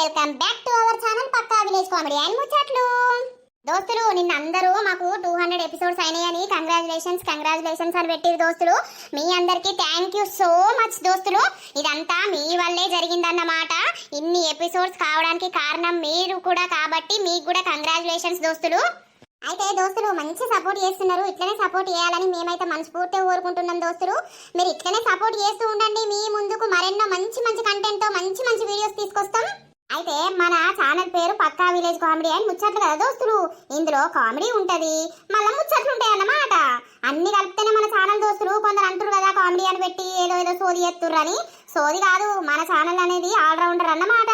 Welcome back to our channel Pakka village comedy. And ముచ్చట్లు. దోస్తులు నిన్న అందరూ మాకు టూ హండ్రెడ్ ఎపిసోడ్స్ అయినాయని కంగ్రాచులేషన్స్ కంగ్రాచులేషన్స్ అని పెట్టిరు దోస్తులు. మీ అందరికీ థ్యాంక్ యూ సో మచ్ దోస్తులు. ఇదంతా మీ వల్లే జరిగిందన్నమాట. ఇన్ని ఎపిసోడ్స్ కావడానికి కారణం మీరు కూడా కాబట్టి మీకు కూడా కంగ్రాచులేషన్స్ దోస్తులు. అయితే దోస్తులు మంచి సపోర్ట్ చేస్తున్నారు. ఇట్లనే సపోర్ట్ చేయాలని మేమైతే మనస్ఫూర్తిగా కోరుకుంటున్నాం దోస్తులు. మీరు ఇట్లనే సపోర్ట్ చేస్తూ ఉండండి. మీ ముందుకు మరెన్నో మంచి మంచి కంటెంట్తో మంచి మంచి వీడియోస్ తీసుకొస్తాం. అయితే మన ఛానల్ పేరు పక్కా విలేజ్ కామెడీ అని ముచ్చట్లు కదా దోస్తులు. ఇందులో కామెడీ ఉంటది మళ్ళీ ముచ్చట్లు ఉంటాయి అన్నమాట. అన్ని కలిపితేనే మన ఛానల్ దోస్తులు కొందరు అంటారు కదా కామెడీ అని పెట్టి ఏదో ఏదో సోది ఎత్తుర్రని సోది కాదు మన ఛానల్ అనేది ఆల్రౌండర్ అన్నమాట.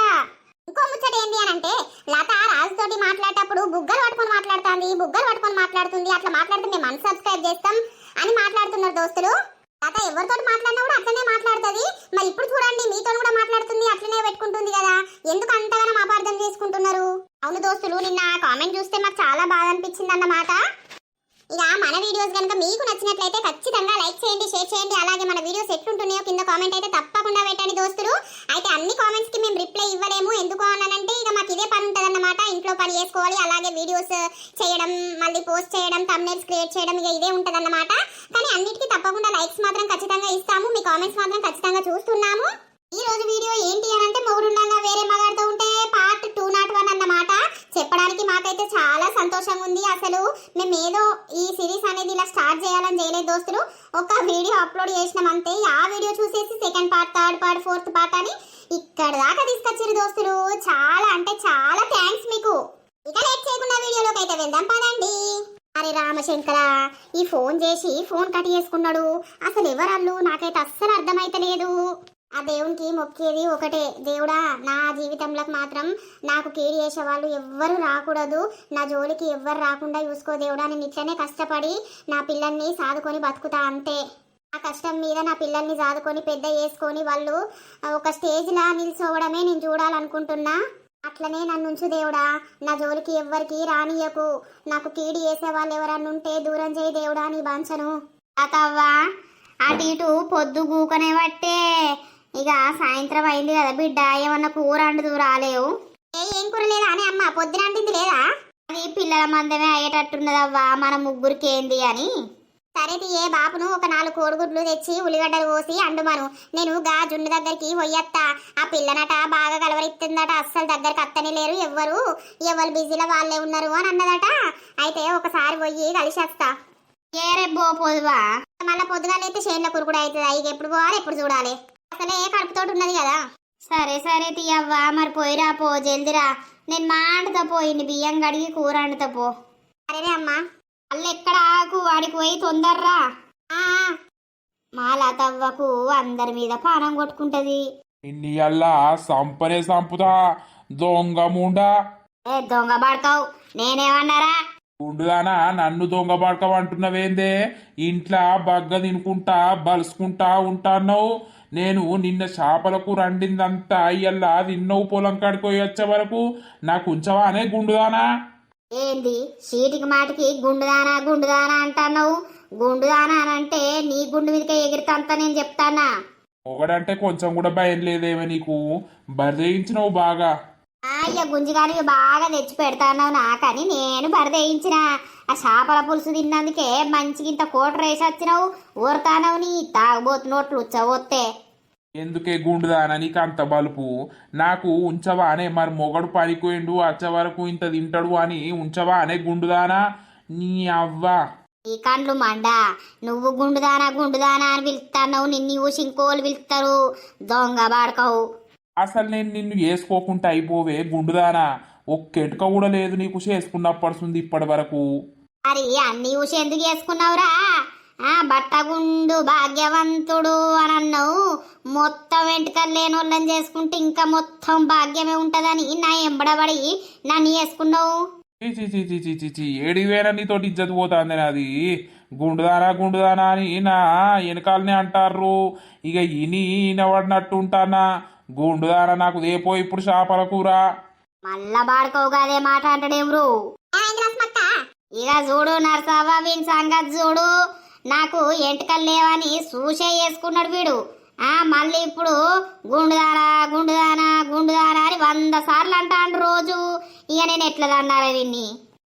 ఇంకో ముచ్చట ఏంటి అని అంటే లత రాజుతోటి మాట్లాడేటప్పుడు బుగ్గలు పట్టుకొని మాట్లాడుతుంది బుగ్గలు పట్టుకొని మాట్లాడుతుంది. అట్లా మాట్లాడితే మేము అన్సబ్స్క్రైబ్ చేస్తాం అని మాట్లాడుతున్నారు దోస్తులు. లత ఎవరితో మాట్లాడినా కూడా అట్లనే మాట్లాడుతుంది. మరి ఇప్పుడు చూడండి మీతో కూడా మాట్లాడుతుంది అట్లనే పెట్టుకుంటుంది కదా. ఎందుకు అంతగానో అపార్థం చేసుకుంటున్నారు? అవును దోస్తులు నిన్న కామెంట్ చూస్తే మాకు చాలా బాధ అనిపించింది అన్నమాట ఇక మన వీడియోస్ కనుక మీకు నచ్చినట్లయితే ఖచ్చితంగా లైక్ చేయండి షేర్ చేయండి. అలాగే మన వీడియోస్ ఎట్లుంటున్నాయో కింద కామెంట్ అయితే తప్పకుండా పెట్టండి దోస్తులు. అయితే అన్ని కామెంట్స్కి మేము రిప్లై ఇవ్వలేము. ఎందుకు అనంటే ఇక మాకు ఇదే పని ఉంటుందన్నమాట. ఇంట్లో పని చేసుకోవాలి అలాగే వీడియోస్ చేయడం మళ్ళీ పోస్ట్ చేయడం తమ్నైల్స్ క్రియేట్ చేయడం ఇక ఇదే ఉంటుందన్నమాట. కానీ అన్నిటికీ తప్పకుండా లైక్స్ మాత్రం ఖచ్చితంగా ఇస్తాము. మీ కామెంట్స్ మాత్రం ఖచ్చితంగా చూస్తున్నాము. ఈ రోజు వీడియో ఏంటి అని అంటే మొగుడుండంగా వేరే మగాడితో ఉంటే పార్ట్ టూ నాట్ వన్ అన్నమాట. చెప్పడానికి మాకైతే చాలా సంతోషంగా ఉంది. అసలు మేము ఏదో ఈ సిరీస్ అనేది ఇలా స్టార్ట్ చేయాలని చేయలేదు దోస్తులు. ఒక వీడియో అప్లోడ్ చేసినాం అంతే. ఆ వీడియో చూసేసి second part third part fourth part అని ఇక్కడ దాకా తీసుకొచ్చారు దోస్తులు. చాలా అంటే చాలా థ్యాంక్స్ మీకు. ఇక లేట్ చేయకుండా వీడియోలోకి అయితే వెళ్దాం పదండి. అరే రామశంకర ఈ ఫోన్ చేసి ఫోన్ కట్ చేసుకున్నాడు. అసలు ఎవరల్లు నాకైతే అస్సలు అర్థమైతలేదు. ఆ దేవునికి మొక్కేది ఒకటే. దేవుడా నా జీవితంలోకి మాత్రం నాకు కీడు చేసే వాళ్ళు ఎవ్వరు రాకూడదు. నా జోలికి ఎవ్వరు రాకుండా చూసుకో దేవుడా నేను ఇట్లనే కష్టపడి నా పిల్లల్ని సాదుకొని బతుకుతా అంతే ఆ కష్టం మీద నా పిల్లల్ని సాదుకొని పెద్ద చేసుకొని వాళ్ళు ఒక స్టేజ్లా నిల్చోవడమే నేను చూడాలనుకుంటున్నా. అట్లనే నన్నుంచు దేవుడా నా జోలికి ఎవ్వరికి రానియకు నాకు కీడి చేసే వాళ్ళు ఎవరన్నా ఉంటే దూరం చేయి దేవుడా నీ బాంచను అతవ్వా అటు ఇటు పొద్దు గూకనే పట్టే. ఇక సాయంత్రం అయింది కదా బిడ్డ ఏమన్నా కూర అంటూ రాలేవు. ఏ ఏం కూర లేదా అని అమ్మ పొద్దున అంటింది లేదా? అది పిల్లల మందమే అయ్యేటట్టున్నదవ్వా మన ముగ్గురికి ఏంది అని. సరే ఏ బాపును ఒక నాలుగు కోడిగుడ్లు తెచ్చి ఉల్లిగడ్డలు కోసి అండుమను. నేను గా జున్ను దగ్గరికి పోయత్తా. ఆ పిల్లనట బాగా కలవరిస్తుందట అస్సలు దగ్గరికి అత్తనే లేరు ఎవ్వరు. ఎవరు బిజీలో వాళ్ళే ఉన్నారు అని అన్నదట. అయితే ఒకసారి పోయి కలిసేస్తా. ఏ రేపు పోదువా? మళ్ళీ పొద్దుగా అయితే చేనుల కురుకుడు అవుతుంది? ఇక ఎప్పుడు పోవాలి ఎప్పుడు చూడాలి? అసలే కడుపుతోటి ఉన్నది కదా? సరే సరే తీయవ్వా. మరి పోయిరా పో జల్దిరా. నేను మాటతో పోయింది బియ్యం కడిగి కూర వండుతా పో. సరేనే అమ్మా. మళ్ళీ ఎక్కడ ఆకు వాడికి పోయి తొందర్రా. ఆ, మా లతవ్వకు అందరి మీద పానం కొట్టుకుంటది. ఇన్ని అల్లా సంపనే సంపుతా. దొంగ ముండా. ఏ దొంగ పడతావు నేనేమన్నారా? ఉండుదానా నన్ను దొంగ పడకమంటున్నవేందే? ఇంట్లో బగ్గ తినుకుంటా బలుసుకుంటా ఉంటాన్నావు. నేను నిన్న చేపలకు రండిందంతా అయ్యల్లా తిన్నవు పొలం కాడికి వచ్చే వరకు నాకు ఉంచవానే గుండుదానా? ఏంది? చీటికి మాటికి గుండుదానా గుండుదానా అంటున్నావు? గుండుదానా అని అంటే నీ గుండు మీదకే ఎగిరితంతా నేను చెప్తానా? ఒకడంటే కొంచెం కూడా భయం లేదేమో నీకు? బరిదేయించినవు బాగా. అయ్య గుంజిగానికి బాగా తెచ్చి పెడతాన్నావు నాకని నేను బరదేయించిన ఆ చేపల పులుసు తిన్నందుకే మంచిగా ఇంత కోట రేసి వచ్చినావు. ఊరతానవు నీ తాగబోతు నోట్లు ఉచ్చబోతే ఎందుకే గుండుదానా నీకు అంత బలుపు? నాకు ఉంచవానే మరి మొగడు పడిపోయిండు వచ్చే వరకు ఇంత తింటాడు అని ఉంచవానే గుండుదానా నీ అవ్వ. ఈ కండ్లు మండ. నువ్వు గుండుదానా గుండుదానా అని పిలుస్తాన్నావు నిన్ను ఊసి ఇంకోళ్ళు పిలుస్తారు దొంగ బాడకవు. అసలు నేను నిన్ను వేసుకోకుండా అయిపోవే గుండుదానా ఒక్కెటుక కూడా లేదు నీకు చేసుకున్నప్పడుతుంది ఇప్పటి వరకు. మరి అన్ని ఊసి ఎందుకు వేసుకున్నావురా ఆ బట్టగుండు భాగ్యవంతుడు అని అన్నావు. మొత్తం వెంటకలు లేని వాళ్ళని చేసుకుంటే ఇంకా మొత్తం భాగ్యమే ఉంటదని నా ఎంబడబడి నన్ను వేసుకున్నావు చీ చీ చీ చీ చీ చీ చీ ఏడివేనా నీతోటి ఇజ్జత్ పోతుంది నాది. గుండుదానా గుండుదానా అని నా వెనకాలనే అంటారు ఇక ఇని ఈనబడినట్టు ఉంటానా గుండుదానా నాకు దేపో ఇప్పుడు చేపల కూర. మళ్ళా బాడుకోవు కాదే మాట అంటాడేమ్రు. ఇక చూడు నర్సవ్వ వీని సంగతి చూడు. నాకు ఎంటకలు లేవని సూసే వేసుకున్నాడు వీడు. ఆ మళ్ళీ ఇప్పుడు గుండుదానా గుండుదానా గుండుదానా అని వంద సార్లు అంటాండు రోజు. ఇక నేను ఎట్లా అన్నారా దీన్ని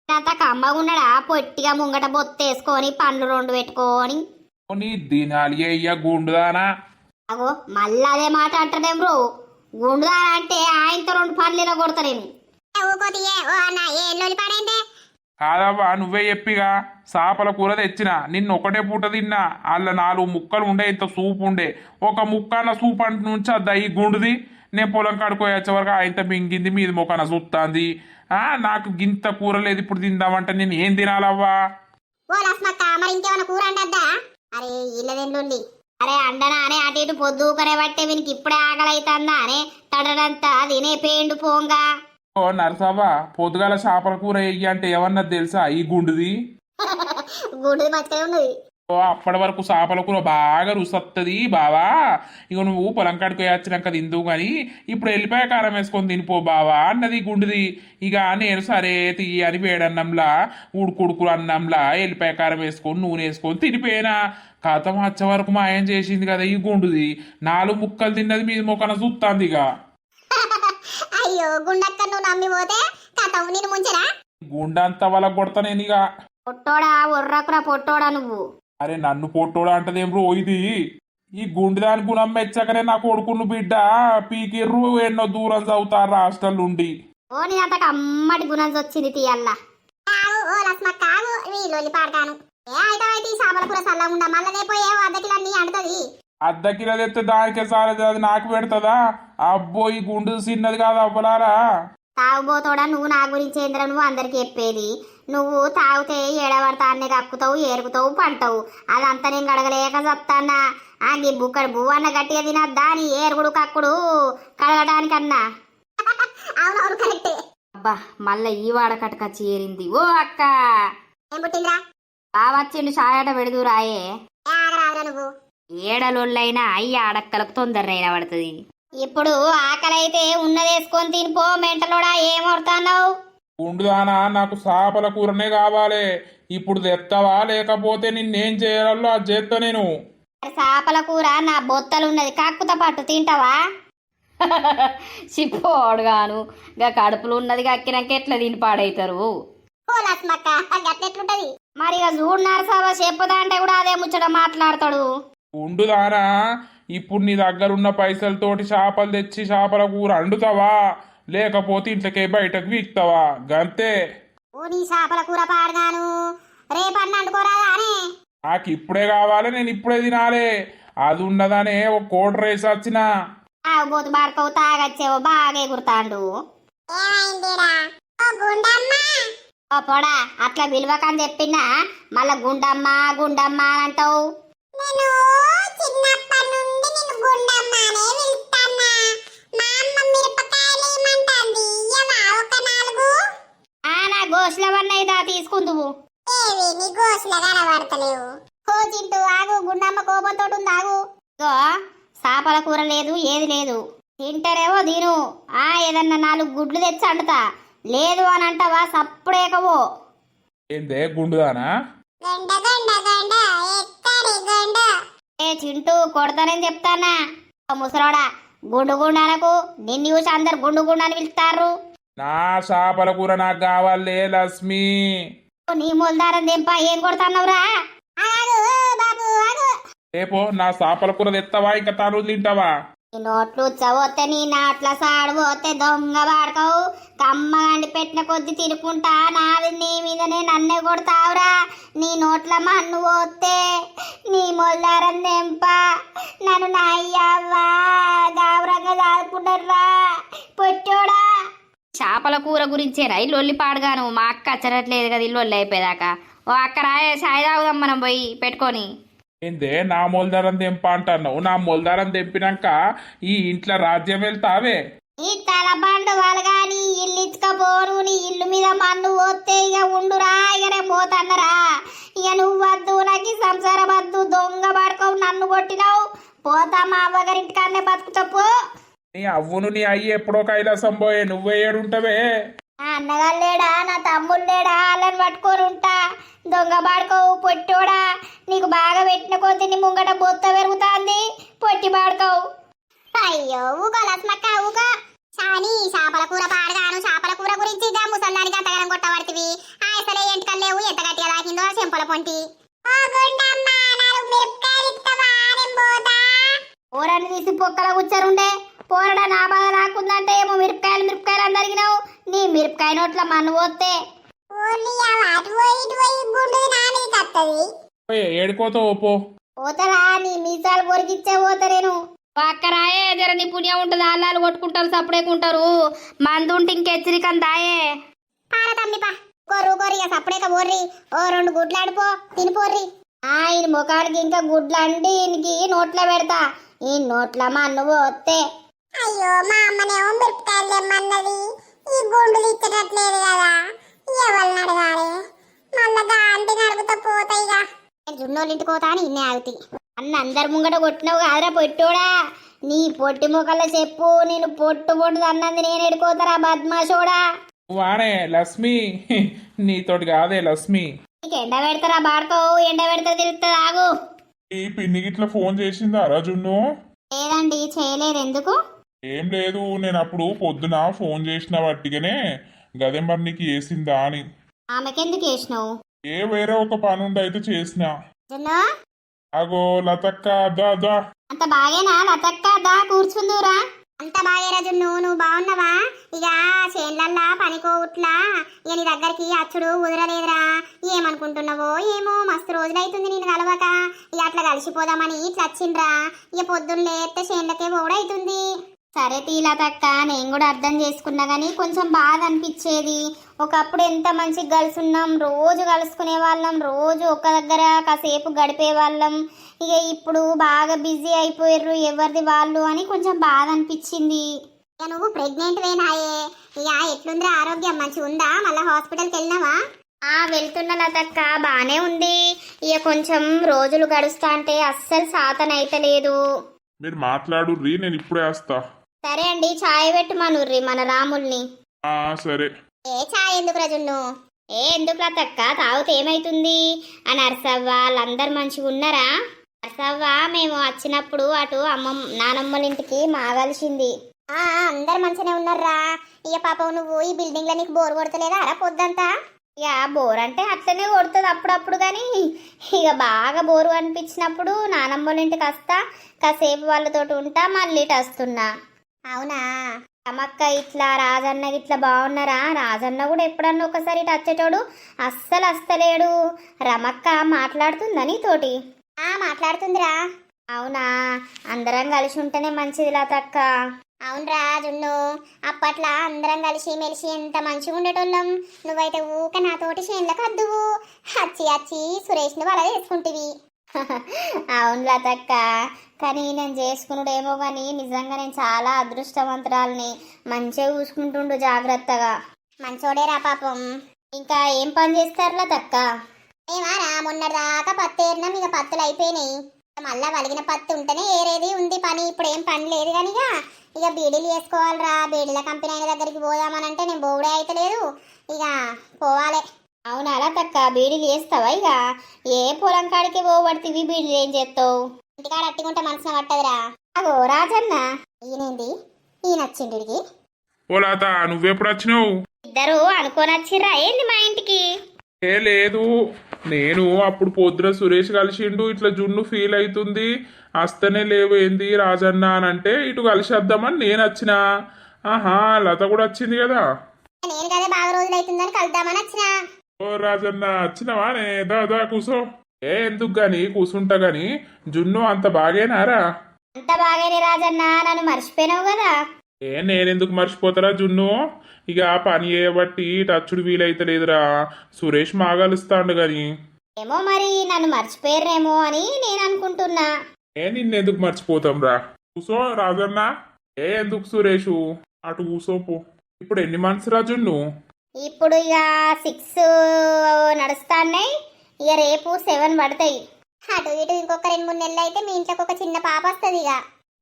అంత కమ్మగున్నాడా? పొట్టిగా ముంగట బొత్తేసుకొని పండ్లు రెండు పెట్టుకొని. నీ దినాలి అయ్యా గుండుదానా? అగో మళ్ళీ అదే మాట అంటదేం బ్రో. గుండుదా అంటే ఆయనతో రెండు పండ్లు ఇలా కొడతా నేను కాదవ్వా నువ్వే చెప్పిగా చాపల కూర తెచ్చిన నిన్న ఒకటే పూట తిన్నా అల్ల నాలుగు ముక్కలు ఉండే ఇంత సూప్ ఉండే. ఒక ముక్కన సూప్ అంటు నుంచి అద్దా ఈ గుండుది? నేను పొలం కడుకోయచ్చే వరకు ఇంత మింగింది మీది మొక్కన చూస్తుంది ఆ నాకు గింత కూర లేదు ఇప్పుడు తిందామంటే నేను ఏం తినాలవ్వా? అరే ఇల్లదెల్లుల్లి అరే అండనా అనే అటు ఇటు పొద్దుకనే బట్టే వీనికి ఇప్పుడే ఆకలి అవుతుందా అనే తడడంతా తినే పేండు పోంగా. ఓ నరసవ్వ పొద్దుగాల చేపల కూర వెయ్యి అంటే ఏమన్నా తెలుసా ఈ గుండుది? గుడి మంచిగా ఉన్నది. ఓ అప్పటి వరకు చేపల కూర బాగా రుసత్తది బావా. ఇక నువ్వు పొలం కాడికి వచ్చినాక తిందువు కానీ ఇప్పుడు వెళ్ళిపోయా కారం వేసుకొని తినిపో బావా అన్నది గుండుది. ఇక నేను సరే తీయి అని వేడన్నంలా ఉడుకుడుకు అన్నంలా వెళ్ళిపోయా కారం వేసుకొని నూనె వేసుకొని తినిపోయినా. కథం వచ్చే వరకు మాయం చేసింది కదా ఈ గుండుది. నాలుగు ముక్కలు తిన్నది మీద మొక్కన చూస్తాంది ఇక అయ్యో గుండక్క నువ్వు నమ్మి పోతే కథం నేను ముంచరా? గుండంతా వాళ్ళ కొడతా నేను ఇక. పొట్టోడా ఒర్రకురా పొట్టోడా నువ్వు? అరే నన్ను పొట్టోడు అంటదేం రో ఇది? ఈ గుండెదాని గుణం మెచ్చకనే నా కొడుకును బిడ్డ పీకిర్రు ఎన్నో దూరం చదువుతారు హాస్టల్ నుండి ఓ నీ అంతకు అమ్మటి గుణం వచ్చింది తీయల్లా. ఆగు ఓ వీళ్ళొల్లి పాడతాను. ఏ అయితే అయితే ఈ చేపల కూర చల్లగా ఉండ మళ్ళీ పోయే అద్దకిలన్నీ అంటది అద్దకిలో తెస్తే దానికే సారది అది నాకు పెడతదా? అబ్బో ఈ గుండు చిన్నది కాదు అవ్వలారా తాగుబోతోడా నువ్వు నా గురించి ఏంద్ర నువ్వు అందరికి చెప్పేది? నువ్వు తాగితే ఏడబడతా అన్నీ కక్కుతావు ఏరుకుతావు పంటావు. అదంతా నేను గడగలేక చెప్తానా ఆ నీ బుక్కడు బువ్వ అన్న గట్టిగా తినద్దా నీ ఏరుగుడు కక్కుడు? కడగడానికన్నా? అబ్బా మళ్ళా ఈ వాడకటకచ్చి ఏరింది ఓ అక్క! బావచ్చిండు సాయట పెడుదురాయే. ఏ ఆగరాదురా నువ్వు? ఏడలోళ్ళైనా అయ్యి ఆడక్కలకు తొందరనైనా పడుతుంది. ఇప్పుడు ఆకలైతే ఉన్నదేసుకొని తినిపో మెంటలోడా ఏమొడతాన్నావు గుండుదానా నాకు చేపల కూరనే కావాలి. ఇప్పుడు తెత్తవా లేకపోతే నిన్నేం చేయాలో అది చేస్తా నేను. చేపల కూర నా బొత్తలున్నది కాక్కుత పట్టు తింటావా? చిప్పోడుగాను గా కడుపులు ఉన్నది కక్కినాక ఎట్లా తిని పాడైతారు? మరి ఇక చూడన్నారు సభ చెప్పదా అంటే కూడా అదే ముచ్చట మాట్లాడతాడు. గుండుదానా ఇప్పుడు నీ దగ్గరున్న పైసలతోటి చేపలు తెచ్చి చేపల కూర అండుతావా? లేకపోతే ఇంట్లోకే బయటకు వీక్తావా? గంతే. నీ చేపల కూర పాడగాను రేపన్న నాకు ఇప్పుడే కావాలి నేను ఇప్పుడే తినాలి. అది ఉన్నదనే ఒక కోట రేసి వచ్చిన. తాగుబోతు బాడుకోవు తాగచ్చేవో బాగా ఎగురుతాండు. ఓ పొడా అట్లా విలువకని చెప్పినా మళ్ళా గుండమ్మ గుండమ్మ అంటావు. నేను చిన్నప్పటి నుండి నేను గుండమ్మనే పిలుస్తానా మా అమ్మ మిరపకాయలు ఏమంటుంది? ఇయ్యవా? ఒక నాలుగు? ఆ నా గోసులవన్నైదా తీసుకుందువు. ఏవి? నీ గోసుల కనబడతలేవు. ఓ చింటూ ఆగు. గుండమ్మ కోపంతో ఉంది ఆగు కూర లేదు ఏది లేదు. తింటారేమో దీను ఆ ఏదన్నా నాలుగు గుడ్లు తెచ్చి అండుతా. లేదు అని అంటావా? సప్పుడేకవో. ఏందే గుండుదానా? గండ గండ గండ. ఏ చింటూ కొడతానని చెప్తానా? ఓ ముసలోడా గుండు గుండాలకు నిన్ను చూసి అందరు గుండు గుండని పిలుస్తారు. నా చేపల కూర నాకు కావాలే లక్ష్మి. నీ మూలదారం దింప ఏం ఆగు రేపో నా చేపల కూర తెత్తవా ఇంకా తను తింటావా? నీ నోట్లు ఉచ్చబోతే నీ నాట్ల సాడబోతే దొంగ వాడకవు కమ్మ గండి పెట్టిన కొద్ది తినుకుంటా. నాది నీ మీదనే నన్నే కొడతావురా. నీ నోట్ల మన్ను పోతే నీ మొల్లారం దెంప నన్ను నా అయ్యవ్వా గాబరంగా దాదుకుంటారా పొట్టోడా? చేపల కూర గురించేనా? ఈ ఒల్లి పాడగాను మా అక్క అచ్చరట్లేదు కదా ఇల్లు లొల్లి అయిపోయేదాకా. ఓ అక్క రాయే సాయి తాగుదాం మనం పోయి పెట్టుకొని. ఏందే? నా మొలదారం తెంప అంటున్నావు. నా మొలదారం తెంపినాక ఈ ఇంట్లో రాజ్యం వెళ్తావే? ఈ తలబండు వలగాని ఇల్లు ఇచ్చుకపోను నీ ఇల్లు మీద మన్ను పోతే ఇక ఉండురా ఇక రేపు పోతన్నరా ఇక నువ్వు వద్దు నాకు సంసారం వద్దు. దొంగ పడుకోవు నన్ను కొట్టినావు. పోతా మా అవ్వగారింటికాన్నే బతుకుతా పో. నీ అవ్వును నీ అయ్యి ఎప్పుడో కైలాసం పోయే. నువ్వే ఏడుంటవే. అన్నగారు లేడా? నా తమ్ముడు లేడా? వాళ్ళని పట్టుకొని ఉంటా. దొంగ బాడుకోవు పొట్టోడా నీకు బాగా పెట్టిన కొద్ది నీ ముంగట బొత్త పెరుగుతాంది. పొట్టి పాడుకోవు అయ్యో ఊగో లక్ష్మక్క సాని చేపల కూర పాడగాను చేపల కూర గురించి దా ముసల్దానికి అంతగానం కొట్టబడుతుంది ఆ అసలే ఎంటకలు ఎంత గట్టిగా లాగిందో చెంపల పొంటి. తీసి పొక్కల కూర్చోరుండే పోరడా నా బాధ నాకుందంటే ఏమో మిరపకాయలు మిరపకాయలు అని అడిగినావు. నీ మిరపకాయ నోట్ల మన్ను పోతే. ఓయ్, ఏడుకోతావు పో పోతారా నీ మీసాలు పొరిగిచ్చే పోతా నేను. పక్కరాయే జర నీ పుణ్యం ఉంటుంది అల్లాలు కొట్టుకుంటారు సప్పుడేకుంటారు మందు ఉంటే ఇంకెచ్చరికని దాయే. పార తమ్మి పా. కొర్రు కొర్రి ఇక సప్పుడేక పోర్రి. ఓ రెండు గుడ్లు ఆడిపో తినిపోర్రి ఆయన ముఖానికి ఇంకా గుడ్లు అండి ఈయనకి నోట్లో పెడతా. ఈ నోట్ల మన్ను పోతే. అయ్యో మా అమ్మనేమో మిరపకాయలు తెమ్మన్నది. ఈ గుండులు ఇచ్చేటట్లేదు కదా. ఎవరిని అడగాలి? మళ్ళా ఆంటీని అడుగుతా పోతాయిగా జున్నోళ్ళ ఇంటికి పోతా అని ఇన్నే ఆగుతి. అన్న అందరి ముంగట కొట్టినావు కాదురా పొట్టోడా నీ పొట్టి ముఖాల్లో చెప్పు నేను పొట్టు పొట్టు అన్నది నేను ఎడుకోతారా బద్మాషోడా? వానే లక్ష్మి. నీతోటి కాదే లక్ష్మి. నీకు ఎండ పెడతారా బాడుకో? ఎండ పెడతా తిరుగుతుంది ఆగు. ఈ పిన్ని గిట్ల ఫోన్ చేసిందా రాజున్ను లేదండి చేయలేదు. ఎందుకు? ఏం లేదు నేను అప్పుడు పొద్దున ఫోన్ చేసిన వట్టిగానే గదే మరి నీకు వేసిందా అని. ఆమెకెందుకు వేసినావు ఏ వేరే ఒక పని ఉండి అయితే చేసిన. జున్ను? అగో లతక్క దా దా. అంత బాగేనా? లతక్క దా కూర్చుందురా అంత బాగే జున్ను నువ్వు బాగున్నావా? ఇక చేన్లల్లా పనికోట్లా ఇక నీ దగ్గరికి అచ్చుడు కుదరలేదురా ఏమనుకుంటున్నావో ఏమో మస్తు రోజులైతుంది నేను కలవక. ఇక అట్లా కలిసిపోదామని ఇట్లా వచ్చిండ్రా ఇక పొద్దున్న లేస్తే చేన్లకే పోవడైతుంది సరే తీలతక్క నేను కూడా అర్థం చేసుకున్నా కానీ కొంచెం బాధ అనిపించేది. ఒకప్పుడు ఎంత మంచి కలిసి ఉన్నాం రోజు కలుసుకునే వాళ్ళం రోజు ఒక దగ్గర కాసేపు గడిపే వాళ్ళం. ఇక ఇప్పుడు బాగా బిజీ అయిపోయారు ఎవరిది వాళ్ళు అని కొంచెం బాధ అనిపించింది. ఇక నువ్వు ప్రెగ్నెంట్ వేనాయే ఇక ఎట్లుందిరా ఆరోగ్యం? మంచిగా ఉందా? మళ్ళీ హాస్పిటల్కి వెళ్ళినావా? ఆ వెళ్తున్న లతక్క. బాగానే ఉంది. ఇక కొంచెం రోజులు గడుస్తా అంటే అస్సలు సాతనైతలేదు. మీరు మాట్లాడు రీ నేను ఇప్పుడే వస్తా. సరే అండి ఛాయ్ పెట్టమనుర్రి మన రాముల్ని. ఆ సరే. ఏ ఛాయ్ ఎందుకు రజున్ను? ఏ ఎందుకు లతక్క? తాగితే ఏమైతుంది? అని అరసవ్వ వాళ్ళందరు మంచిగా ఉన్నారా? అరసవ్వ మేము వచ్చినప్పుడు అటు అమ్మమ్మ నానమ్మల ఇంటికి మాగలిసింది ఆ అందరు మంచిగానే ఉన్నారా? ఇక పాపం నువ్వు ఈ బిల్డింగ్లో నీకు బోర్ కొడతలేదా? అరా పొద్దంతా. ఇక బోర్ అంటే అట్లనే కొడుతుంది అప్పుడప్పుడు కానీ ఇక బాగా బోరు అనిపించినప్పుడు నానమ్మల ఇంటికి వస్తా. కాసేపు వాళ్ళతోటి ఉంటా మళ్ళీ ఇటు వస్తున్నా. అవునా? రమక్క ఇట్లా రాజన్న ఇట్లా బాగున్నారా? రాజన్న కూడా ఎప్పుడన్నా ఒకసారి ఇటు వచ్చేటోడు అస్సలు అస్తలేడు. రమక్క మాట్లాడుతుందా నీతోటి? ఆ మాట్లాడుతుందిరా. అవునా? అందరం కలిసి ఉంటేనే మంచిది లతక్క అవునరా జున్ను అప్పట్లో అందరం కలిసి మెలిసి ఎంత మంచిగా ఉండేటోళ్ళం. నువ్వైతే ఊక నాతోటి చేన్లకు అద్దువు. అచ్చి అచ్చి సురేష్ని వల వేసుకుంటివి. అవును లతక్క. కానీ నేను చేసుకున్నాడేమో కానీ నిజంగా నేను చాలా అదృష్టవంతురాలని. మంచిగా చూసుకుంటుండు జాగ్రత్తగా. మంచోడేరా పాపం. ఇంకా ఏం పని చేస్తారు లతక్క? ఏమారా మొన్న రాక పత్తి ఏరినాం ఇక పత్తులు అయిపోయినాయి. మళ్ళా వలిగిన పత్తి ఉంటేనే ఏరేది ఉంది పని. ఇప్పుడు ఏం పని లేదు కానీ ఇక. ఇక బీడీలు వేసుకోవాలిరా బీడీల కంపెనీ అయిన దగ్గరికి పోదామనంటే నేను బోడే అయితే లేదు ఇక పోవాలి. అవునా లతక్క? బీడీలు చేస్తావా ఇక? ఏ పొలం కాడికి పోబడుతుంది బీడీలు ఏం చేస్తావు? ఇంటికాడ అట్టుకుంటే మనసున పట్టదురా. అగో రాజన్న. ఈయనేంది? ఈయన వచ్చిండికి ఓ లత నువ్వెప్పుడు వచ్చినావు? ఇద్దరు అనుకోని వచ్చిర్రా. ఏంది మా ఇంటికి? ఏ లేదు. నేను అప్పుడు పొద్దున సురేష్ కలిసిండు. ఇట్లా జున్ను ఫీల్ అవుతుంది వస్తేనే లేవు ఏంది రాజన్న అని అంటే ఇటు కలిసి వద్దామని నేను వచ్చిన. ఆహా లత కూడా వచ్చింది కదా. నేను కదా బాగా రోజులు అవుతుందని కలుద్దామని వచ్చిన. ఓ రాజన్న వచ్చినవా దా దా కూసో. ఏ ఎందుకు గాని? కూసుంటా గాని. జున్ను అంత బాగేనారా? అంత బాగానే రాజన్న నన్ను మర్చిపోయినావు కదా. ఏ నేనెందుకు మర్చిపోతారా జున్ను? ఇక పని చేయబట్టి టచ్చుడు వీలైతలేదురా సురేష్ మాగలుస్తాండు గాని. ఏమో మరి నన్ను మర్చిపోయారేమో అని నేను అనుకుంటున్నా. ఏ నిన్నెందుకు మర్చిపోతాం రా? కూసో రాజన్న. ఏ ఎందుకు సురేషు? అటు కూసోపు ఇప్పుడు ఎన్ని మంత్స్ రా జున్ను? ఇప్పుడు ఇక సిక్స్ నడుస్తాన్నాయి. ఇక రేపు సెవెన్ పడతాయి. అటు ఇటు ఇంకొక రెండు మూడు నెలలు అయితే మీ ఇంట్లోకి ఒక చిన్న పాప వస్తుంది ఇక.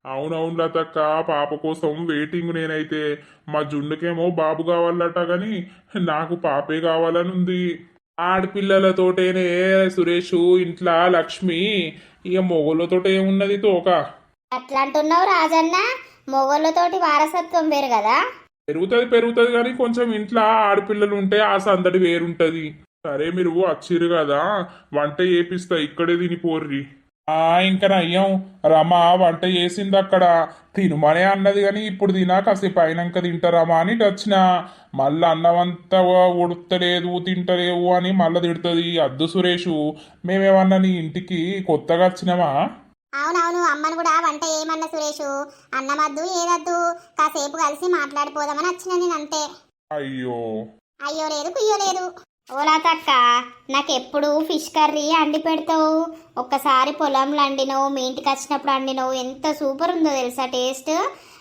అవునవును లతక్క పాప కోసం వెయిటింగ్ నేనైతే. మా జున్నుకేమో బాబు కావాలట గాని నాకు పాపే కావాలని ఉంది. ఆడపిల్లలతోటేనే సురేష్ ఇంట్లో లక్ష్మి ఇక మొగోళ్ళతో ఏమున్నది తోక. అట్లా అంటున్నావు రాజన్న. మొగోళ్ళతోటి వారసత్వం వేరు కదా. పెరుగుతుంది పెరుగుతుంది కానీ కొంచెం ఇంట్లో ఆడపిల్లలు ఉంటే ఆ సందడి వేరుంటది. సరే మీరు వచ్చిర్రు కదా వంట చేపిస్తా ఇక్కడే తిని పోర్రి. ఆ ఇంకా నయ్యం రమ వంట చేసింది అక్కడ తినుమనే అన్నది కానీ ఇప్పుడు తినా కాసేపు అయినాక తింటారమా అని ఇటు వచ్చిన. మళ్ళీ అంతా ఉడతలేదు తింటలేవు అని మళ్ళీ తిడుతుంది. అద్దు సురేషు మేమేమన్నా నీ ఇంటికి కొత్తగా వచ్చినామా? అవునవును అమ్మను కూడా వంట ఏమన్నా సురేషు? అన్నమద్దు ఏదద్దు? కాసేపు కలిసి మాట్లాడిపోదామని వచ్చిన నేను అంతే. అయ్యో. అయ్యో లేదు కుయ్యో లేదు. ఓలా తక్క నాకెప్పుడు ఫిష్ కర్రీ అండి పెడతావు? ఒక్కసారి పొలంలో అండినవు మీ ఇంటికి వచ్చినప్పుడు అండినవు ఎంత సూపర్ ఉందో తెలుసా టేస్ట్?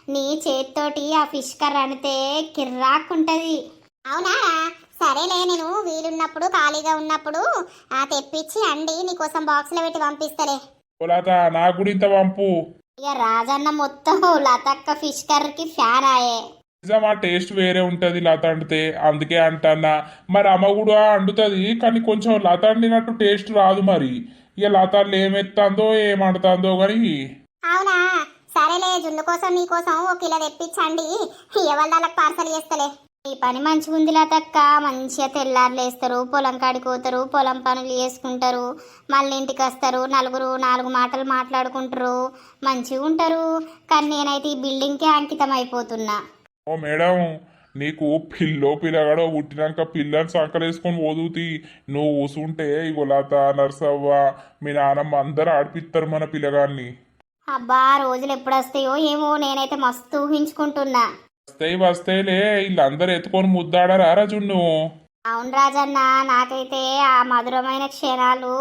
నీ చేతితోటి ఆ ఫిష్ కర్రీ అనితే కిర్రాకుంటది అవునా? సరేలే నేను వీలున్నప్పుడు ఖాళీగా ఉన్నప్పుడు ఆ, తెప్పించి అండి నీకోసం బాక్స్లో పెట్టి పంపిస్తలే. పోలాత నాకు కూడా ఇంత పంపు ఇక రాజన్న మొత్తం లతక్క ఫిష్ కర్రీకి ఫ్యాన్ ఆయే. నిజం ఆ టేస్ట్ వేరే ఉంటది లత అండితే. అందుకే అంటన్నా. మరి అమ్మ కూడా అండుతుంది కానీ కొంచెం లత అండినట్టు టేస్ట్ రాదు మరి. ఇక లతలు ఏమెత్తాందో ఏమండుతుందో కానీ అవునా? సరేలే జున్ను కోసం నీ కోసం ఒక కిలో తెప్పించండి. ఎవరి వాళ్ళకి పార్సల్ చేస్తలే. ఈ పని మంచిగా ఉంది లతక్క మంచిగా తెల్లారులు వేస్తారు పొలం కాడికి పోతారు పొలం పనులు చేసుకుంటారు మళ్ళీ ఇంటికి వస్తారు నలుగురు నాలుగు మాటలు మాట్లాడుకుంటారు మంచిగా ఉంటారు. కానీ నేనైతే ఈ బిల్డింగ్కే అంకితం అయిపోతున్నా. ఓ మేడం నీకు పిల్లో పిల్లగాడో పుట్టినాక పిల్లని సంకలేసుకొని పోదుతి. నువ్వు కూసుంటే ఇగో లత నర్సవ్వ మీ నాన్నమ్మ అందరు ఆడిపిస్తారు మన పిల్లగాన్ని. అబ్బా రోజులు ఎప్పుడు వస్తాయో ఏమో నేనైతే మస్తు ఊహించుకుంటున్నా. వస్తాయి వస్తాయిలే వీళ్ళందరూ ఎత్తుకొని ముద్దాడారా రాజున్ను. అవును రాజన్న నాకైతే ఆ మధురమైన క్షణాలు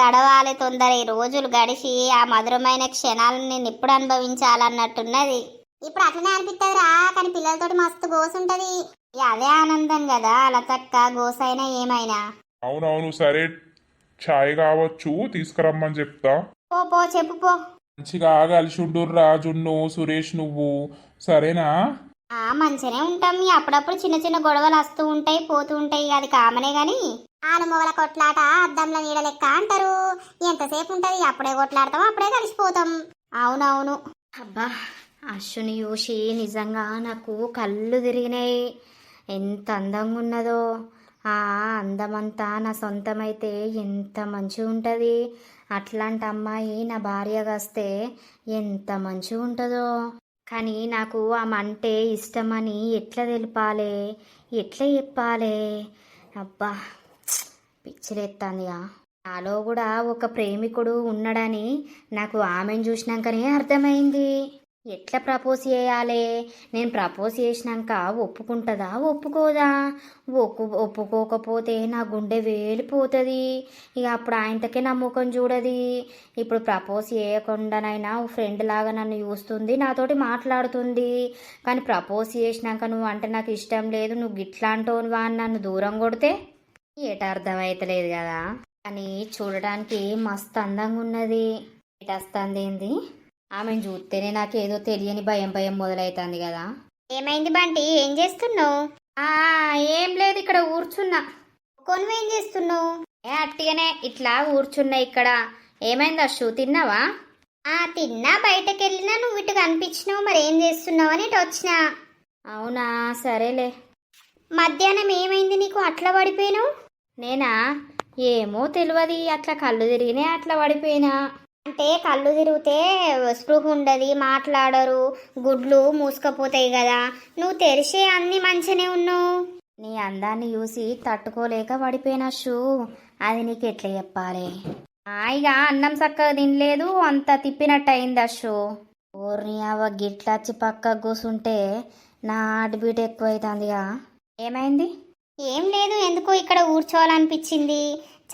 గడవాలి తొందర. ఈ రోజులు గడిచి ఆ మధురమైన క్షణాలను నేను ఎప్పుడు అనుభవించాలన్నట్టున్నది. ఇప్పుడు అట్లనే అనిపిస్తుందిరా కానీ పిల్లలతోటి మస్తు గోసుంటది. అదే ఆనందం కదా లతక్క గోసైనా ఏమైనా? అవునవును సరే. ఛాయ్ కావచ్చు తీసుకురమ్మని చెప్తా. పో పో చెప్పు పో. మంచిగా కలిసి ఉండుర్రా జున్ను సురేష్ నువ్వు. సరేనా? ఆ మంచిగానే ఉంటాం అప్పుడప్పుడు చిన్న చిన్న గొడవలు వస్తూ ఉంటాయి పోతూ ఉంటాయి. అది కామనే గాని. ఆలుమొగల కొట్లాట అద్దంలో నీడ లెక్క అంటారు. ఎంతసేపు ఉంటది? అప్పుడే కొట్లాడతాం అప్పుడే కలిసిపోతాం. అవునవును. అబ్బా అశ్విని చూసి నిజంగా నాకు కళ్ళు తిరిగినాయి. ఎంత అందంగా ఉన్నదో. ఆ అందమంతా నా సొంతమైతే ఎంత మంచిగా ఉంటుంది. అట్లాంటి అమ్మాయి నా భార్యగా వస్తే ఎంత మంచిగా ఉంటుందో. కానీ నాకు ఆమె అంటే ఇష్టమని ఎట్లా తెలిపాలి? ఎట్లా చెప్పాలి? అబ్బా పిచ్చిలేస్తాందిగా నాలో కూడా ఒక ప్రేమికుడు ఉన్నాడని నాకు ఆమెను చూసినాకనే అర్థమైంది. ఎట్లా ప్రపోజ్ చేయాలి? నేను ప్రపోజ్ చేసినాక ఒప్పుకుంటుందా? ఒప్పుకోదా? ఒప్పు ఒప్పుకోకపోతే నా గుండె వేలిపోతుంది. ఇక అప్పుడు ఆయనకే నా ముఖం చూడది. ఇప్పుడు ప్రపోజ్ చేయకుండానైనా ఫ్రెండ్ లాగా నన్ను చూస్తుంది నాతోటి మాట్లాడుతుంది. కానీ ప్రపోజ్ చేసినాక నువ్వు అంటే నాకు ఇష్టం లేదు నువ్వు గిట్లాంటోనువా అని నన్ను దూరం కొడితే? ఏట అర్థమైతలేదు కదా. కానీ చూడడానికి మస్తు అందంగా ఉన్నది. ఇటు వస్తుంది ఏంది? ఆమెను చూస్తేనే నాకు ఏదో తెలియని భయం భయం మొదలవుతుంది కదా. ఏమైంది బంటి? ఏం చేస్తున్నావు? ఏం లేదు ఇక్కడ కూర్చున్నా కొనువు ఏం చేస్తున్నావు? ఏ అట్టిగానే ఇట్లా కూర్చున్నా ఇక్కడ. ఏమైంది అశు తిన్నావా? ఆ తిన్నా. బయటకు వెళ్ళినా నువ్వు ఇటు కనిపించినావు. మరి ఏం చేస్తున్నావు అని ఇటు వచ్చినా. అవునా? సరేలే. మధ్యాహ్నం ఏమైంది నీకు? అట్లా పడిపోయినావు? నేనా? ఏమో తెలియదు అట్లా కళ్ళు తిరిగినాయి అట్లా పడిపోయినా. అంటే కళ్ళు తిరిగితే స్పృహ ఉండదు మాట్లాడరు గుడ్లు మూసుకపోతాయి కదా. నువ్వు తెరిసే అన్ని మంచిగానే ఉన్నావు. నీ అందాన్ని చూసి తట్టుకోలేక పడిపోయిన షూ అది నీకు ఎట్లా చెప్పాలి? హాయిగా అన్నం చక్కగా తినలేదు అంత తిప్పినట్టు అయింది అషు ఊరిని అవ గిట్లచ్చి పక్క కూసుంటే నా హార్ట్ బీట్ ఎక్కువైతుందిగా ఏమైంది? ఏం లేదు ఎందుకో ఇక్కడ కూర్చోవాలనిపించింది.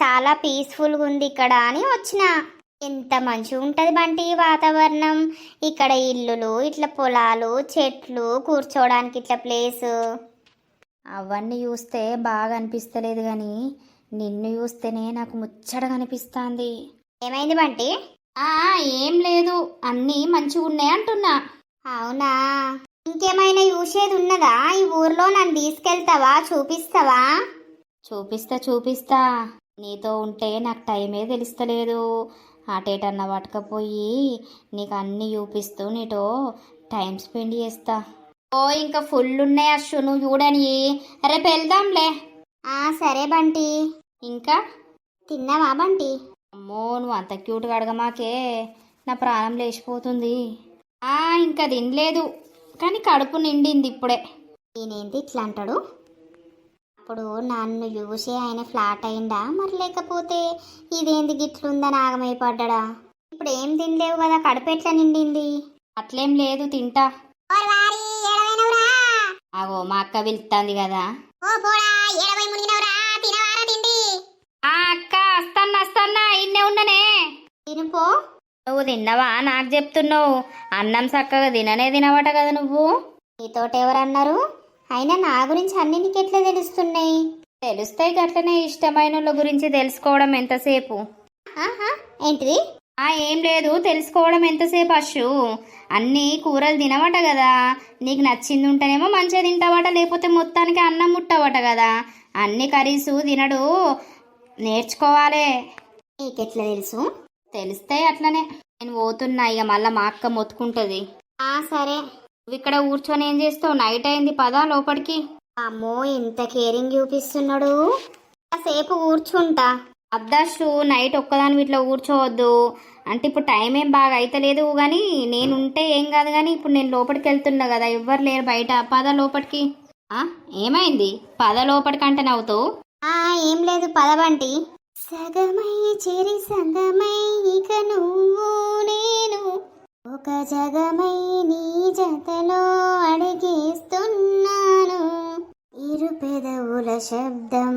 చాలా పీస్ఫుల్గా ఉంది ఇక్కడ అని వచ్చిన. ఎంత మంచిగా ఉంటుంది బంటి ఈ వాతావరణం. ఇక్కడ ఇల్లులు ఇట్లా పొలాలు చెట్లు కూర్చోవడానికి ఇట్లా ప్లేస్. అవన్నీ చూస్తే బాగా అనిపిస్తలేదు కానీ నిన్ను చూస్తేనే నాకు ముచ్చటగా అనిపిస్తుంది. ఏమైంది బంటి? ఆ ఏం లేదు అన్నీ మంచిగా ఉన్నాయి అంటున్నా. అవునా? ఇంకేమైనా చూసేది ఉన్నదా? ఈ ఊర్లో నన్ను తీసుకెళ్తావా చూపిస్తావా? చూపిస్తా చూపిస్తా. నీతో ఉంటే నాకు టైమే తెలుస్తలేదు. అటేటన్నా పట్టుకపోయి నీకు అన్నీ చూపిస్తూ నీతో టైం స్పెండ్ చేస్తా. ఓ ఇంకా ఫుల్ ఉన్నాయి అశ్వు నువ్వు చూడని. రేపు వెళ్దాంలే ఆ సరే బంటి. ఇంకా? తిన్నావా బంటి? అమ్మో నువ్వు అంత క్యూట్గా అడగమాకే నా ప్రాణం లేచిపోతుంది. ఆ ఇంకా తినలేదు. కానీ కడుపు నిండింది ఇప్పుడే. నేనేంటి ఇట్లా అంటాడు? అప్పుడు నన్ను చూసి ఆయన ఫ్లాట్ అయిందా మరి లేకపోతే ఇదేంది గిట్లుందని ఆగమైపడ్డా ఇప్పుడు ఏం తినలేవు కదా కడుపు ఎట్లా నిండింది? అట్లేం లేదు తింటా. అగో మా అక్క పిలుస్తుంది కదా. అక్క వస్తానా ఇన్నే ఉండనే తినుపో నువ్వు తిన్నవా? నాకు చెప్తున్నావు. అన్నం చక్కగా తిననే తినవట కదా నువ్వు. నీతోటి ఎవరన్నారు అయినా నా గురించి అన్ని నీకు ఎట్లా తెలుస్తున్నాయి? తెలుస్తాయి గట్లనే ఇష్టమైన గురించి తెలుసుకోవడం ఎంతసేపు? ఏంటిది? ఆ ఏం లేదు తెలుసుకోవడం ఎంతసేపు అషు అన్ని కూరలు తినవట కదా నీకు నచ్చింది ఉంటేనేమో మంచిగా తింటావట లేకపోతే మొత్తానికి అన్నం ముట్టవట కదా అన్ని కర్రీసు తినడు నేర్చుకోవాలి. నీకెట్లా తెలుసు? తెలుస్తాయి అట్లనే. నేను పోతున్నా ఇక మళ్ళీ మా అక్క మొత్తుకుంటుంది. ఆ సరే. నువ్వు ఇక్కడ కూర్చొని ఏం చేస్తావు? నైట్ అయింది పదా లోపలికి? అమ్మో ఇంత కేరింగ్ చూపిస్తున్నాడు. కాసేపు కూర్చుంటా. అబ్దాషు నైట్ ఒక్కదాని వీటిలో కూర్చోవద్దు. అంటే ఇప్పుడు టైం ఏం బాగా అయితలేదు కానీ నేను ఉంటే ఏం కాదు కానీ ఇప్పుడు నేను లోపలికి వెళ్తున్నా కదా ఎవ్వరు లేరు బయట. పద లోపలికి. ఆ, ఏమైంది? పద లోపలికి అంటే నవ్వుతావు ఏం లేదు పదబంటి సగమై చెరి సంగమై ఇక నువ్వు నేను. ఒక జగమై నీ జతలో అడిగేస్తున్నాను. ఇరు పెదవుల శబ్దం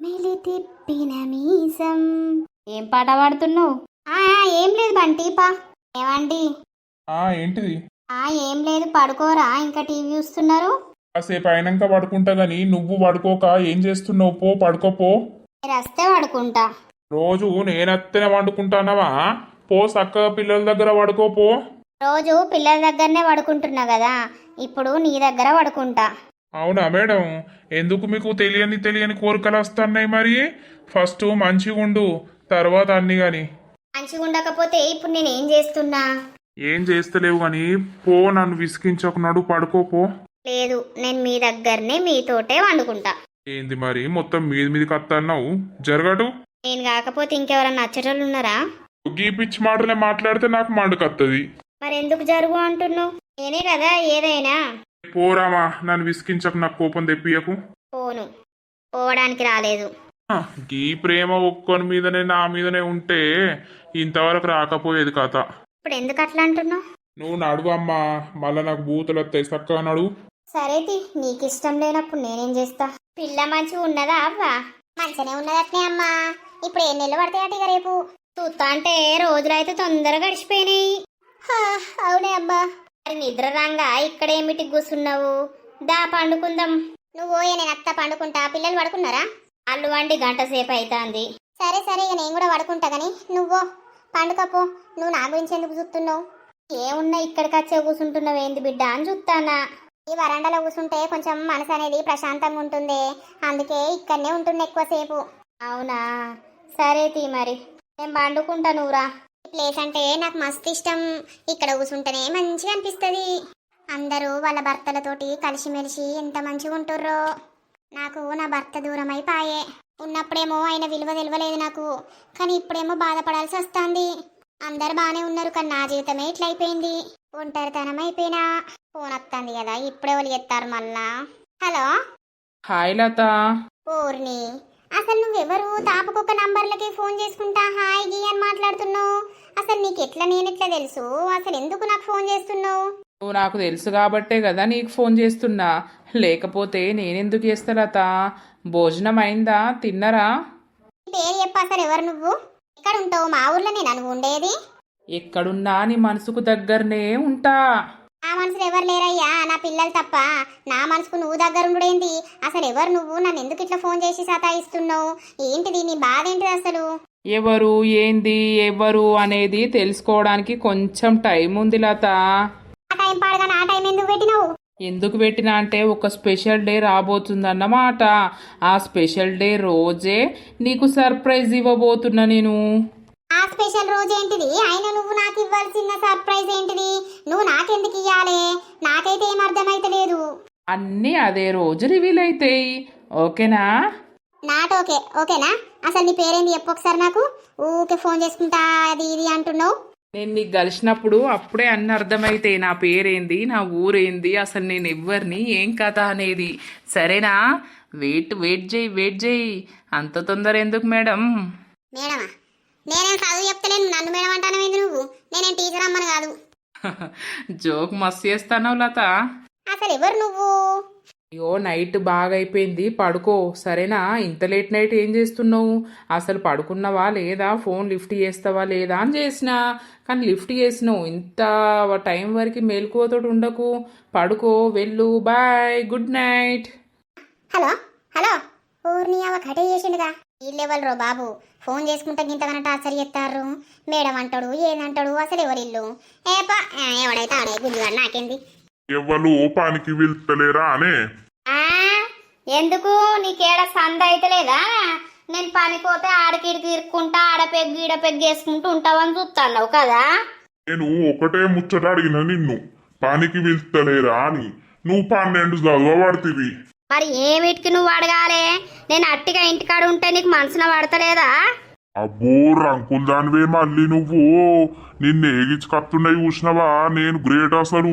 మెలి తిప్పిన మీసం. ఏం పాట పాడుతున్నావు? ఆ ఏం లేదు బంటి పా. ఏమండి? ఆ ఏంటిది? ఆ ఏం లేదు పడుకోరా ఇంకా టీవీ చూస్తున్నారు. కాసేపు అయినాక పడుకుంటా గాని నువ్వు పడుకోక ఏం చేస్తున్నావు? పో పడుకోపో మీరు వస్తే పడుకుంటా. రోజు నేనత్తనే వండుకుంటానవా? పో చక్కగా పిల్లల దగ్గర పడుకోపో రోజు పిల్లల దగ్గరనే పడుకుంటున్నా కదా. ఇప్పుడు నీ దగ్గర పడుకుంటా. అవునా మేడం? ఎందుకు మీకు తెలియని తెలియని కోరికలు వస్తున్నాయి మరి? ఫస్ట్ మంచిగా ఉండు తర్వాత అన్ని గాని. మంచిగా ఉండకపోతే ఇప్పుడు నేను ఏం చేస్తున్నా? ఏం చేస్తలేవు గాని పో నన్ను విసిగించకున్నాడు పడుకోపో లేదు నేను మీ దగ్గరనే మీతోటే వండుకుంటా. ఏంది మరి? మొత్తం మీది మీదకి వస్తున్నావు జరగడు నేను కాకపోతే ఇంకెవరన్నా నచ్చేటోళ్ళు ఉన్నారా? గీ పిచ్చి మాటలే మాట్లాడితే నాకు మండుకత్తది. మరి ఎందుకు జరుగు అంటున్నావు? నేనే కదా ఏదైనా. పోరామా నన్ను విసిగించకు నాకు కోపం తెప్పియకు. పోను. పోవడానికి రాలేదు. గీ ప్రేమ ఒక్కొని మీదనే నా మీదనే ఉంటే ఇంతవరకు రాకపోయేది కథ. ఇప్పుడు ఎందుకు అట్లా అంటున్నావు? నువ్వు నడువు అమ్మా మళ్ళా నాకు బూతులు వస్తాయి చక్కగా నడువు. సరేది నీకు ఇష్టం లేనప్పుడు నేనేం చేస్తా? పిల్ల మంచిగా ఉన్నదా అవ్వా? మంచిగానే ఉన్నదట్నే అమ్మా. ఇప్పుడు ఎన్ని నెలలు పడతాయట ఇక రేపు? చూస్తా అంటే రోజులైతే తొందరగా గడిచిపోయినాయి. అవునే అమ్మా మరి నిద్ర రాంగా ఇక్కడ ఏమిటి కూసున్నావు దా పండుకుందాం. నువ్వు ఓయే నేను అత్త పండుకుంటా. పిల్లలు పడుకున్నారా? అల్లు వండి గంట సేపు అవుతుంది సరే సరే ఇక నేను కూడా పడుకుంటా గాని. నువ్వు పండుకపో నువ్వు నా గురించి ఎందుకు చూస్తున్నావు? ఏమున్నా ఇక్కడికి వచ్చే కూసుంటున్నావు ఏంది బిడ్డ అని చూస్తానా ఈ వరండాలో కూర్చుంటే కొంచెం మనసు అనేది ప్రశాంతంగా ఉంటుంది. అందుకే ఇక్కడనే ఉంటుంది ఎక్కువసేపు. అవునా? సరే తీ మరి. నేను పండుకుంటా నువ్వురా ఈ ప్లేస్ అంటే నాకు మస్తు ఇష్టం. ఇక్కడ కూర్చుంటేనే మంచిగా అనిపిస్తుంది. అందరూ వాళ్ళ భర్తలతోటి కలిసిమెలిసి ఎంత మంచిగా ఉంటుర్రో. నాకు నా భర్త దూరం అయిపాయే. ఉన్నప్పుడేమో ఆయన విలువ తెలియలేదు నాకు. కానీ ఇప్పుడేమో బాధపడాల్సి వస్తుంది. అందరు బాగానే ఉన్నారు కానీ నా జీవితమే ఇట్లా అయిపోయింది ఒంటరితనం అయిపోయినా. ఫోన్ వస్తుంది కదా ఇప్పుడే వాళ్ళు ఎత్తారు మళ్ళా. హలో? హాయ్ లత. ఊర్ని అసలు నువ్వెవరు? తాపకొక నంబర్లకి ఫోన్ చేసుకుంటా హాయ్ గీ అని మాట్లాడుతున్నావు. అసలు నీకు ఎట్లా నేను ఎట్లా తెలుసు? అసలు ఎందుకు నాకు ఫోన్ చేస్తున్నావు? నువ్వు నాకు తెలుసు కాబట్టే కదా నీకు ఫోన్ చేస్తున్నా. లేకపోతే నేనెందుకు చేస్తా లత? భోజనం అయిందా తిన్నరా పేరు చెప్పు అసలు ఎవరు నువ్వు? ఎక్కడ ఉంటావు మా ఊర్లోనే నువ్వు ఉండేది? ఎక్కడున్నా నీ మనసుకు దగ్గరనే ఉంటా. నా మనసులో ఎవరు లేరయ్యా? నా పిల్లలు తప్ప. నా మనసుకు నువ్వు దగ్గర ఉండేంది అసలు ఎవరు నువ్వు? నన్ను ఎందుకు ఇట్లా ఫోన్ చేసి సతాయిస్తున్నావు? ఏంటిది? నీ బాధ ఏంటిది అసలు? ఎవరు ఏంది ఎవరు అనేది తెలుసుకోవడానికి కొంచెం టైం ఉంది లత. ఆ టైం పాడగా నా టైం ఎందుకు పెట్టినావు? ఎందుకు పెట్టినా అంటే ఒక స్పెషల్ డే రాబోతుందన్నమాట ఆ స్పెషల్ డే రోజే నీకు సర్ప్రైజ్ ఇవ్వబోతున్నా నేను. ఆ స్పెషల్ రోజు ఏంటిది? ఆయన నువ్వు నాకు ఇవ్వాల్సిన సర్ప్రైజ్ ఏంటిది? నువ్వు నాకెందుకు ఇవ్వాలి నాకైతే ఏం అర్థమైతలేదు. అన్నీ అదే రోజు రివీల్ అవుతాయి ఓకేనా? Not okay. ఓకేనా? అసలు నీ పేరేంది చెప్పు ఒకసారి నాకు. ఊకే ఫోన్ చేసుకుంటా అది ఇది అంటున్నావు. నేను నీకు కలిసినప్పుడు అప్పుడే అన్ని అర్థమైతే నా పేరేంది? నా ఊరేంది? అసలు నేను ఎవ్వరిని? ఏం కథ అనేది? సరేనా? వెయిట్ వెయిట్ చేయి వెయిట్ చేయి. అంత తొందర ఎందుకు మేడం? మేడమా? నేనేం చదువు చెప్తలేను. నన్ను మేడం అంటాను ఏంది నువ్వు? నేనేం టీచర్ అమ్మను కాదు. జోక్ మస్తు చేస్తాను లత. అసలు ఎవరు నువ్వు? అయ్యో నైట్ బాగా అయిపోయింది పడుకో. సరేనా? ఇంత లేట్ నైట్ ఏం చేస్తున్నావు? అసలు పడుకున్నావా లేదా? ఫోన్ లిఫ్ట్ చేస్తావా లేదా అని చేసిన. కానీ లిఫ్ట్ చేసినావు. ఇంత టైం వరకు మేలుకోతోటి ఉండకు. పడుకో వెళ్ళు. Bye. Good night. Hello? Hello? ఊరిని అవ కటే చేసిండుగా. వీళ్ళెవరు రో బాబు. ఫోన్ చేసుకుంటే గింతగానే టార్చర్ చేస్తారు. మేడం అంటాడు ఏదంటాడు అసలు ఎవరు ఇల్లు? ఏపా ఎవడైతే ఆడే గుడ్డివాడు నాకేంది? ఎవ్వరు పానికి వెళ్తలేరా అనే? ఆ ఎందుకు? నీకేడ సంద అయితే లేదా? నేను పనిపోతే ఆడకిడికి ఇరుక్కుంటా ఆడ పెగ్గు ఈడ పెగ్గు వేసుకుంటూ ఉంటావని చూస్తున్నావు కదా? నేను ఒకటే ముచ్చట అడిగిన నిన్ను. పానికి వెళ్తలేరా అని. నువ్వు పన్నెండు చదవబడుతుంది మరి ఏమిటికి నువ్వు అడగాలే? నేను అట్టిగా ఇంటికాడ ఉంటే నీకు మనసున పడతలేదా? అబ్బో రంకులు దానివే మళ్ళీ నువ్వు. నిన్ను ఏగించుకత్తున్నాయి చూసినవా? నేను గ్రేట్ అసలు.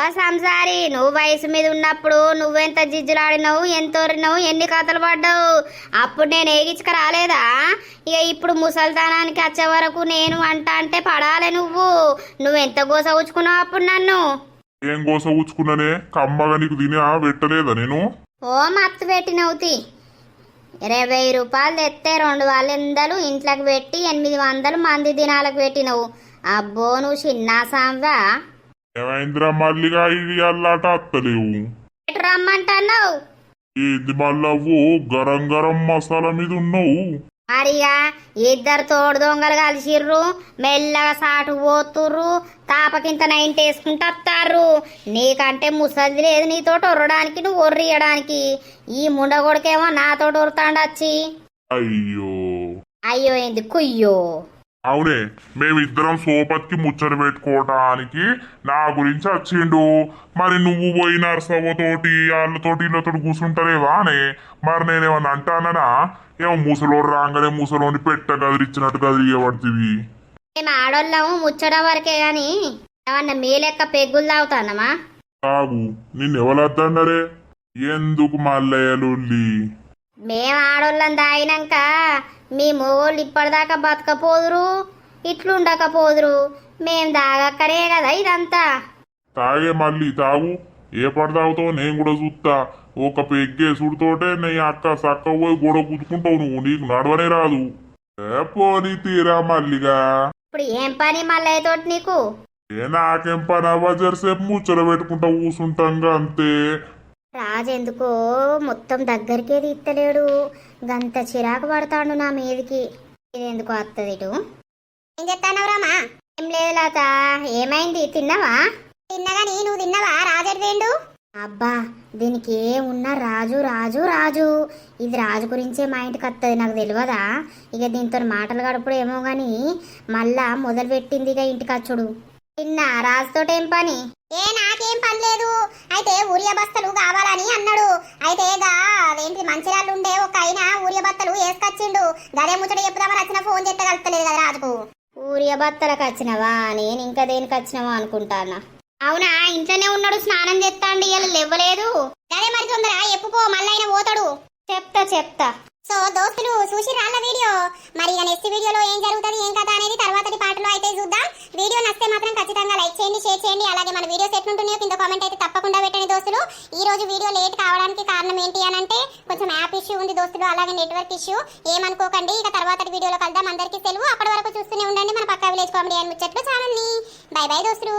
ఓ సంసారి నువ్వు వయసు మీద ఉన్నప్పుడు నువ్వెంత జిజ్జులాడినావు ఎంత ఒరినావు ఎన్ని కథలు పడ్డావు? అప్పుడు నేను ఏగించుక రాలేదా? ఇక ఇప్పుడు ముసల్దానానికి వచ్చే వరకు నేను అంట అంటే పడాలి నువ్వు. నువ్వెంత గోస ఉంచుకున్నావు అప్పుడు నన్ను? ఏం గోస ఊచుకున్నానే? కమ్మగా నీకు తిని పెట్టలేదా నేను? ఓ మత్తు పెట్టినవుతి ఇరవై రూపాయలు తెస్తే రెండు వందలు ఇంట్లోకి పెట్టి ఎనిమిది వందలు మంది దినాలకు పెట్టినవు. అబ్బో నువ్వు చిన్న సాంబా ఏమైందిరా మళ్ళీగా ఇది అల్లాట అత్తలేవు. ఎటు రమ్మంటున్నావు? ఏంది మళ్ళవ్వు గరం గరం మసాలా మీద ఉన్నావు. మరిగా ఇద్దరు తోడు దొంగలు కలిసిర్రు మెల్లగా సాటు పోతుర్రు తాపకింత నైంటి వేసుకుంటూ వస్తారు నీకంటే ముసలిది లేదు నీతోటి ఒర్రడానికి నువ్వు ఒర్రియడానికి ఈ ముండగొడకేమో నాతోటి ఒరుతాండొచ్చి అయ్యో. అయ్యో ఏంది కుయ్యో. అవునే మేమిద్దరం సోపత్కి ముచ్చట పెట్టుకోవటానికి నా గురించి వచ్చిండు మరి నువ్వు పోయి నర్సవ్వతోటి వాళ్ళతోటి వీళ్ళతోటి కూర్చుంటారేవా అనే? మరి నేనేమన్నా అంటాననా? ఏమో ముసలోడు రాగానే ముసలోని పెట్ట గదిరిచ్చినట్టు గదిరియబడుతుంది మేము ఆడోళ్ళము ముచ్చడం వరకే గాని ఏమన్నా మీ లెక్క పెగ్గులు తాగుతానమా? తాగు నిన్నెవలద్దన్నరే ఎందుకు మల్లయ్యలుల్లి మేము ఆడోళ్ళం తాగినాక మీ మొగోళ్ళు ఇప్పటిదాకా బతకపోదురు ఇట్లుండకపోదురు. మేము తాగక్కడే కదా ఇదంతా. తాగే మళ్ళీ తాగు. ఏ పడ తాగుతావు నేను కూడా చూస్తా ఒక పెగ్గే సుడితోటే నీ అక్క సక్క పోయి గొడవ కుదుకుంటావు నువ్వు. నీకు నడవనే రాదు. ఏ పోనీ తీరా మల్లిగా. ఇప్పుడు ఏం పని మళ్ళీ తోటి నీకు? ఏ నాకేం పని అవ్వ? జరసేపు ముచ్చట పెట్టుకుంటా కూసుంటాంగా అంతే. రాజు ఎందుకో మొత్తం దగ్గరికే తీత్తలేడు. గంత చిరాకు పడతాడు నా మీదికి. ఇది ఎందుకు వస్తుంది ఇటు? ఏం చెప్తానవు రామా? ఏం లేదు లత ఏమైంది? తిన్నావా? తిన్నగాని నువ్వు తిన్నావా? రాజర్ వేండు? అబ్బా దీనికి ఏమున్నా రాజు రాజు రాజు. ఇది రాజు గురించే మా ఇంటికి వస్తుంది నాకు తెలియదా ఇక దీంతో మాటలు గడుపుడు ఏమో గాని మళ్ళా మొదలు పెట్టింది ఇక ఇంటికి వచ్చుడు. తిన్నా రాజుతోటి ఏం పని? ఏ లేదు. అయితే ఊరియా బస్తలు కావాలని అన్నాడు. అయితే గా అదేంటి మంచిర్యాలు ఉండే ఒక ఆయన ఊరియా బస్తలు వేసుకొచ్చిండు. గదే ముచ్చట చెప్పుదామని వచ్చిన ఫోన్ చేస్తే కలుస్తలేదు కదా రాజుకు. ఊరియ బత్తలకు వచ్చినవా? నేను ఇంకా దేనికి వచ్చినావా అనుకుంటానా? అవునా ఇంట్లోనే ఉన్నాడు స్నానం చేస్తాండి ఇలా లేవలేదు. గదే మరి తొందర ఎప్పుకో మళ్ళీ పోతాడు. చెప్తా చెప్తా. సో దోస్తులు చూసి రాళ్ళ వీడియో? మరి ఇక నెక్స్ట్ వీడియోలో ఏం జరుగుతుంది ఏం కదా అనేది తర్వాతటి పాటలో అయితే చూద్దాం. వీడియో నచ్చితే మాత్రం ఖచ్చితంగా లైక్ చేయండి షేర్ చేయండి. అలాగే మన వీడియోస్ ఎట్లుంటున్నాయో కింద కామెంట్ అయితే తప్పకుండా పెట్టండి దోస్తులు. ఈ రోజు వీడియో లేట్ కావడానికి కారణం ఏంటి అని అంటే కొంచెం యాప్ ఇష్యూ ఉంది దోస్తులు అలాగే నెట్వర్క్ ఇష్యూ ఏమనుకోకండి ఇక తర్వాతటి వీడియోలో కలుద్దాం. అందరికీ సెలవు. అప్పటి వరకు చూస్తూనే ఉండండి మన పక్క విలేజ్ కామెడీ అని ముచ్చట్లు ఛానల్ని. బై బై దోస్తులు.